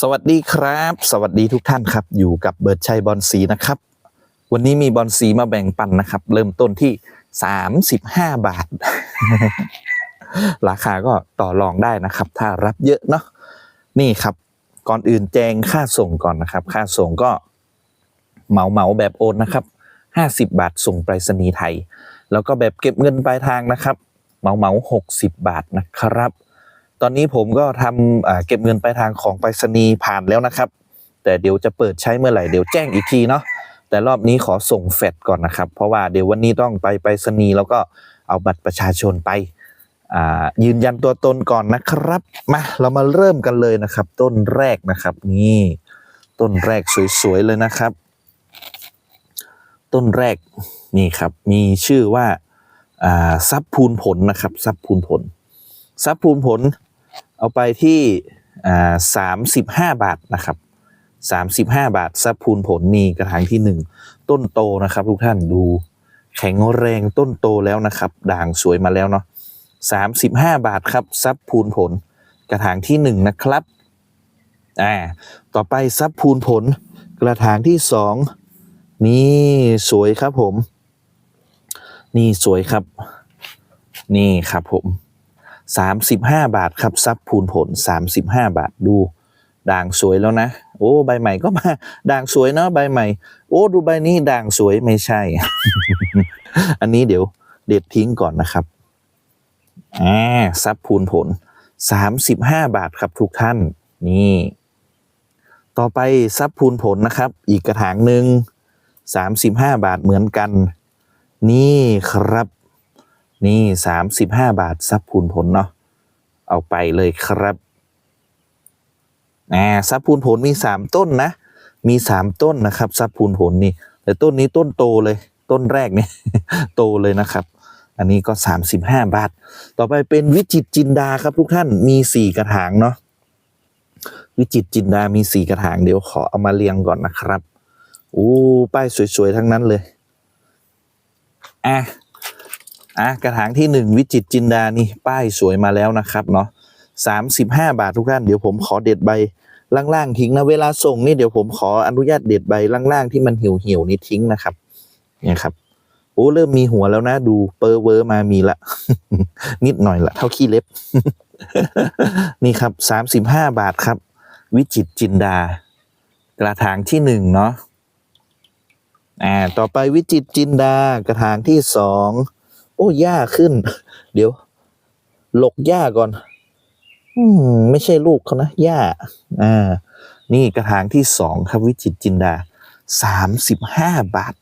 สวัสดีครับ สวัสดีทุกท่านครับ อยู่กับเบิร์ดชัยบอลสีนะครับ วันนี้มีบอลสีมาแบ่งปันนะครับ เริ่มต้นที่35บาท ราคาก็ต่อรองได้นะครับ ถ้ารับเยอะเนาะนี่ครับ ก่อนอื่นแจ้งค่าส่งก่อนนะครับ ค่าส่งก็เหมาเหมาแบบโอนนะครับ50บาทส่งไปรษณีย์ไทย แล้วก็แบบเก็บเงินปลายทางนะครับ เหมาเหมาๆ60บาทนะครับ ตอนนี้ผมก็ทำเก็บเงินปลายทางของไปรษณีย์ผ่านแล้วนะครับ แต่เดี๋ยวจะเปิดใช้เมื่อไหร่เดี๋ยวแจ้งอีกทีเนาะแต่รอบนี้ขอส่งแฟดก่อนนะครับ เพราะว่าเดี๋ยววันนี้ต้องไปไปรษณีย์แล้วก็เอาบัตรประชาชนไปยืนยันตัวตนก่อนนะครับ มาเรามาเริ่มกันเลยนะครับ ต้นแรกนะครับนี่ต้นแรกสวยๆเลยนะครับ ต้นแรกนี่ครับ มีชื่อว่าอ่าซับพูนผลนะครับซับพูนผลซับพูนผล เอาไปที่สามสิบห้าบาทนะครับสามสิบห้าบาทซับพูนผลนี่กระถางที่หนึ่งต้นโตนะครับทุกท่านดูแข็งแรงต้นโตแล้วนะครับ ด่างสวยมาแล้วเนาะสามสิบห้าบาทครับซับพูนผล กระถางที่หนึ่งนะครับอ่าต่อไปซับพูนผล กระถางที่สองนี่สวยครับผม นี่สวยครับ นี่ครับผม สามสิบห้าบาทครับซับพูนผลสามสิบห้าบาทดู ด่างสวยแล้วนะ โอ้ใบใหม่ก็มา ด่างสวยเนาะใบใหม่ โอ้ดูใบนี้ด่างสวยไม่ใช่ อันนี้เดี๋ยวเด็ดทิ้งก่อนนะครับอ่าซับพูนผลสามสิบห้าบาทครับทุกท่านนี่ ต่อไปซับพูนผลนะครับ อีกกระถางหนึ่งสามสิบห้าบาทเหมือนกัน นี่ครับ นี่สามสิบห้าบาทซับพูนผลเนาะเอาไปเลยครับอ่าซับพูนผลมีสามต้นนะ มีสามต้นนะครับซับพูนผลนี่แต่ต้นนี้ต้นโตเลย ต้นแรกนี่โตเลยนะครับ อันนี้ก็สามสิบห้าบาท ต่อไปเป็นวิจิตจินดาครับทุกท่านมีสี่กระถางเนาะวิจิตจินดามีสี่กระถางเดี๋ยวขอเอามาเรียงก่อนนะครับอู้ป้ายสวยๆ ทั้งนั้นเลยอะ อะกระถางที่หนึ่งวิจิตจินดานี่ป้ายสวยมาแล้วนะครับเนาะสามสิบห้าบาททุกท่านเดี๋ยวผมขอเด็ดใบล่างๆทิ้งนะเวลาส่งนี่เดี๋ยวผมขออนุญาตเด็ดใบล่างๆที่มันเหี่ยวๆนี่ทิ้งนะครับเนี่ยครับโอ้เริ่มมีหัวแล้วนะ ดูเปอร์เวอร์มามีละนิดหน่อยละเท่าขี้เล็บ นี่ครับสามสิบห้าบาทครับ วิจิตจินดา กระถางที่หนึ่งเนาะอ่าต่อไปวิจิตจินดากระถางที่สอง อ้หญ้าขึ้น เดี๋ยว หลกหญ้าก่อน อืมไม่ใช่ลูกเขานะหญ้าอ่า นี่กระถางที่สองครับวิจิตจินดาสามสิบห้าบาท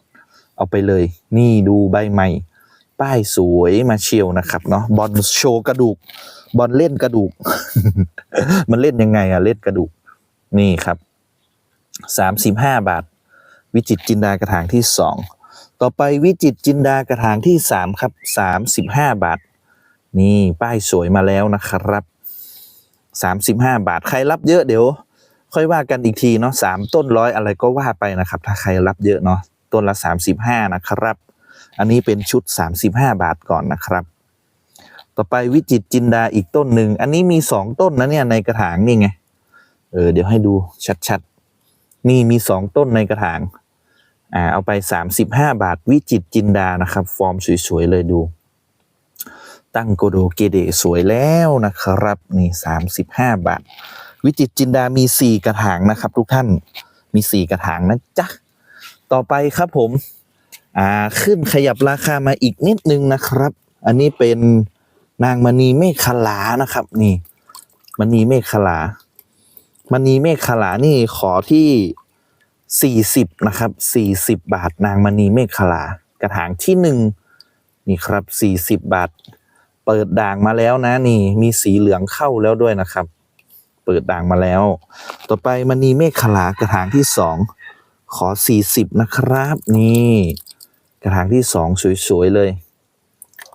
เอาไปเลย นี่ดูใบใหม่ ป้ายสวยมาเชียวนะครับเนาะบอลโชว์กระดูก บอลเล่นกระดูก มันเล่นยังไงอะเล่นกระดูก นี่ครับสามสิบห้าบาท วิจิตจินดากระถางที่สอง ต่อไปวิจิตจินดากระถางที่สามครับสามสิบห้าบาท นี่ป้ายสวยมาแล้วนะครับสามสิบห้าบาท ใครรับเยอะเดี๋ยว ค่อยว่ากันอีกทีเนาะสามต้นร้อยอะไรก็ว่าไปนะครับ ถ้าใครรับเยอะเนาะต้นละสามสิบห้านะครับ อันนี้เป็นชุดสามสิบห้าบาทก่อนนะครับ ต่อไปวิจิตจินดาอีกต้นหนึ่ง อันนี้มีสองต้นนะเนี่ยในกระถางนี่ไง เออเดี๋ยวให้ดูชัดๆ นี่มีสองต้นในกระถาง อ่าเอาไปสามสิบห้าบาทวิจิตจินดานะครับ ฟอร์มสวยๆเลยดู ตั้งโกโดเกเดสวยแล้วนะครับ นี่สามสิบห้าบาท วิจิตจินดามีสี่กระถางนะครับ ทุกท่านมีสี่กระถางนะจ๊ะ ต่อไปครับผมอ่าขึ้นขยับราคามาอีกนิดนึงนะครับ อันนี้เป็นนางมณีเมฆขลานะครับ นี่มณีเมฆขลามณีเมฆขลานี่ขอที่ สี่สิบนะครับสี่สิบบาทนางมณีเมฆขลากระถางที่หนึ่งนี่ครับสี่สิบบาท เปิดด่างมาแล้วนะนี่มีสีเหลืองเข้าแล้วด้วยนะครับ เปิดด่างมาแล้ว ต่อไปมณีเมฆขลากระถางที่สองขอสี่สิบนะครับ นี่กระถางที่สองสวยๆเลย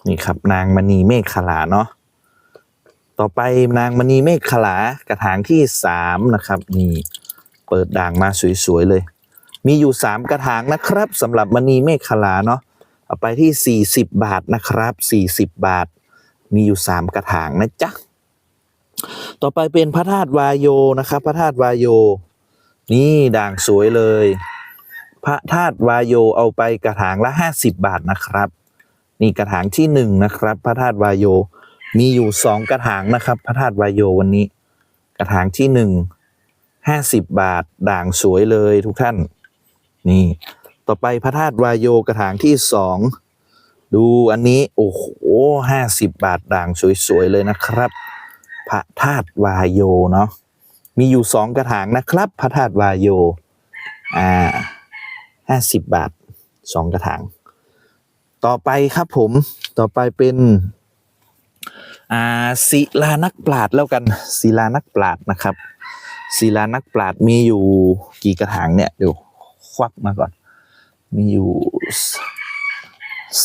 นี่ครับนางมณีเมฆขลาเนาะต่อไปนางมณีเมฆขลากระถางที่สามนะครับนี่ เปิดด่างมาสวยๆเลย มีอยู่สามกระถางนะครับสำหรับมณีเมฆขลาเนาะเอาไปที่ 40 บาทนะครับ 40 บาท มีอยู่ 3 กระถางนะจ๊ะต่อไปเป็นพระธาตุวายโยนะครับ พระธาตุวายโย นี่ด่างสวยเลย พระธาตุวายโยเอาไปกระถางละห้าสิบบาทนะครับ นี่กระถางที่หนึ่งนะครับ พระธาตุวายโยมีอยู่สองกระถางนะครับ พระธาตุวายโยวันนี้ กระถางที่หนึ่ง ห้าสิบบาทด่างสวยเลยทุกท่าน นี่ ต่อไปพระธาตุวายโยกระถางที่สองดูอันนี้โอ้โหห้าสิบบาทด่างสวยๆเลยนะครับ พระธาตุวายโยเนาะมีอยู่สองกระถางนะครับ พระธาตุวายโยอ่าห้าสิบบาทสองกระถาง ต่อไปครับผมต่อไปเป็นอ่าศิลานักปราดแล้วกันศิลานักปราดนะครับ ศิลานักปราดมีอยู่กี่กระถางเนี่ยเดี๋ยวควักมาก่อน มีอยู่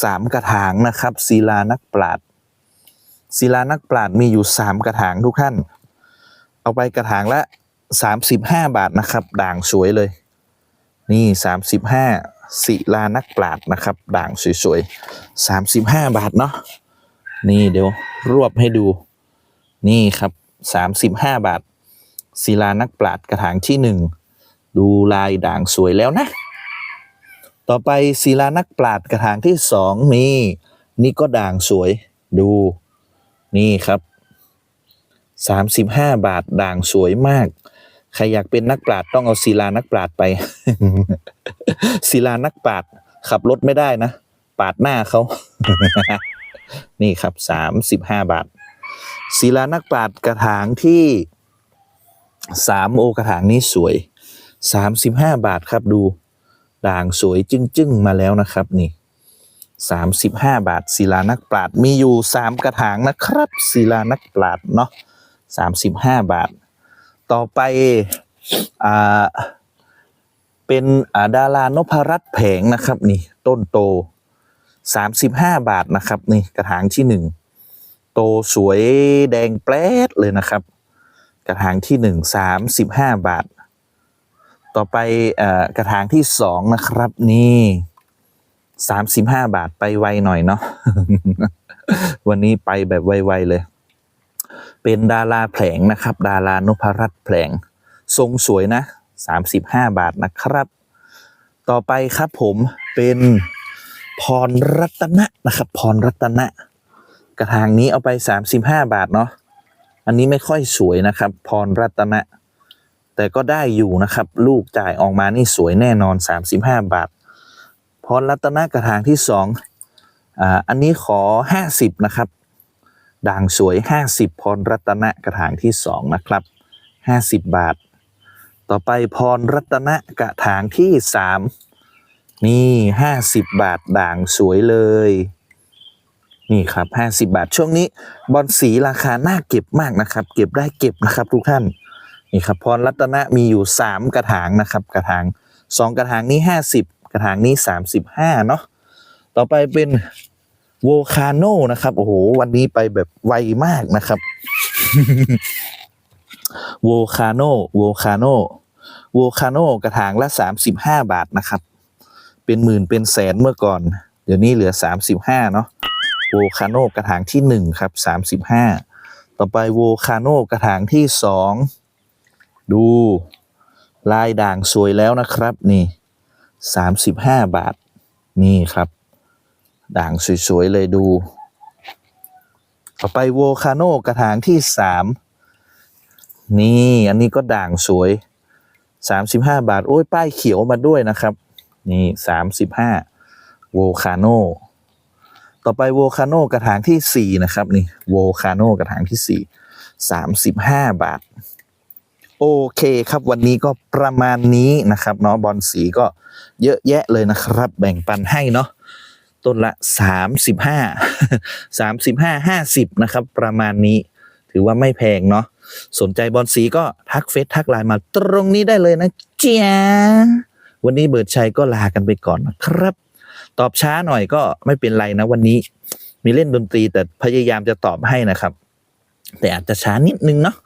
สามกระถางนะครับศิลานักปราดศิลานักปราดมีอยู่สามกระถางทุกท่าน เอาไปกระถางละสามสิบห้าบาทนะครับ ด่างสวยเลย นี่สามสิบห้าศิลานักปราดนะครับ ด่างสวยๆสามสิบห้าบาทเนาะนี่เดี๋ยวรวบให้ดู นี่ครับสามสิบห้าบาท ศิลานักปราดกระถางที่หนึ่งดูลายด่างสวยแล้วนะ ต่อไปศิลานักปราดกระถางที่สองนี่นี่ก็ด่างสวยดูนี่ครับสามสิบห้าบาทด่างสวยมาก ใครอยากเป็นนักปราดต้องเอาศิลานักปราดไป ศิลานักปราดขับรถไม่ได้นะ ปาดหน้าเขา นี่ครับสามสิบห้าบาทศิลานักปราดกระถางที่ สามโอกระถางนี้สวยสามสิบห้าบาทครับดูด่างสวยจึ้งๆมาแล้วนะครับนี่สามสิบห้าบาทศิลานักปราดมีอยู่สามกระถางนะครับศิลานักปราดเนาะสามสิบห้าบาท ต่อไปอ่าเป็นอ่าดารานพรัตน์แผงนะครับนี่ต้นโตสามสิบห้าบาทนะครับนี่กระถางที่หนึ่งโตสวยแดงแปลดเลยนะครับ กระถางที่หนึ่งสามสิบห้าบาท ต่อไปอกระถางที่สองนะครับนี่สามสิบห้าบาทไปไวหน่อยเนาะวันนี้ไปแบบไวๆเลย เป็นดาราแผลงนะครับ ดารานพรัตน์แผลง ทรงสวยนะสามสิบห้าบาทนะครับ ต่อไปครับผมเป็นพรรัตนะนะครับ พรรัตนะ กระถางนี้เอาไปสามสิบห้าบาทเนาะ อันนี้ไม่ค่อยสวยนะครับ พรรัตนะ แต่ก็ได้อยู่นะครับ ลูกจ่ายออกมานี่สวยแน่นอนสามสิบห้าบาท พรรัตนะกระถางที่สองอ่าอันนี้ขอห้าสิบนะครับ ด่างสวยห้าสิบพรรัตนะกระถางที่สองนะครับห้าสิบบาท ต่อไปพรรัตนะกระถางที่สามนี่ห้าสิบบาทด่างสวยเลย นี่ครับห้าสิบาท ช่วงนี้บอลสีราคาน่าเก็บมากนะครับ เก็บได้เก็บนะครับ ทุกท่านนี่ครับพรรัตนะมีอยู่สามกระถางนะครับ กระถางสองกระถางนี้ห้าสิบกระถางนี้สามสิบห้าเนาะต่อไปเป็นโวคาโนนะครับโอ้โหวันนี้ไปแบบไวมากนะครับโวคาโนโวคาโนโวคาโนกระถางละสามสิบห้าบาทนะครับ เป็นหมื่นเป็นแสนเมื่อก่อน เดี๋ยวนี้เหลือสามสิบห้าเนาะ โวคาโนกระถางที่หนึ่งครับสามสิบห้าต่อไปโวคาโนกระถางที่สองดูลายด่างสวยแล้วนะครับนี่สามสิบห้าบาท นี่ครับ ด่างสวยๆเลยดู ต่อไปโวคาโนกระถางที่สามนี่ อันนี้ก็ด่างสวยสามสิบห้าบาท โอ้ยป้ายเขียวมาด้วยนะครับ นี่สามสิบห้าโวคาโน ต่อไปโวคาโนกระถางที่สี่นะครับนี่โวคาโนกระถางที่สี่สามสิบห้าบาท โอเคครับวันนี้ก็ประมาณนี้นะครับเนาะบอลสีก็เยอะแยะเลยนะครับ แบ่งปันให้เนาะต้นละสามสิบห้าสามสิบห้าห้าสิบนะครับ ประมาณนี้ ถือว่าไม่แพงเนาะสนใจบอลสีก็ทักเฟซทักไลน์มาตรงนี้ได้เลยนะเจ้าวันนี้เบิร์ดชัยก็ลากันไปก่อนนะครับ ตอบช้าหน่อยก็ไม่เป็นไรนะวันนี้ มีเล่นดนตรีแต่พยายามจะตอบให้นะครับ แต่อาจจะช้านิดนึงเนาะ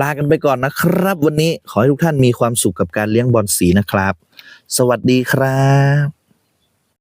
ลากันไปก่อนนะครับ วันนี้ขอให้ทุกท่านมีความสุขกับการเลี้ยงบอลสีนะครับ สวัสดีครับ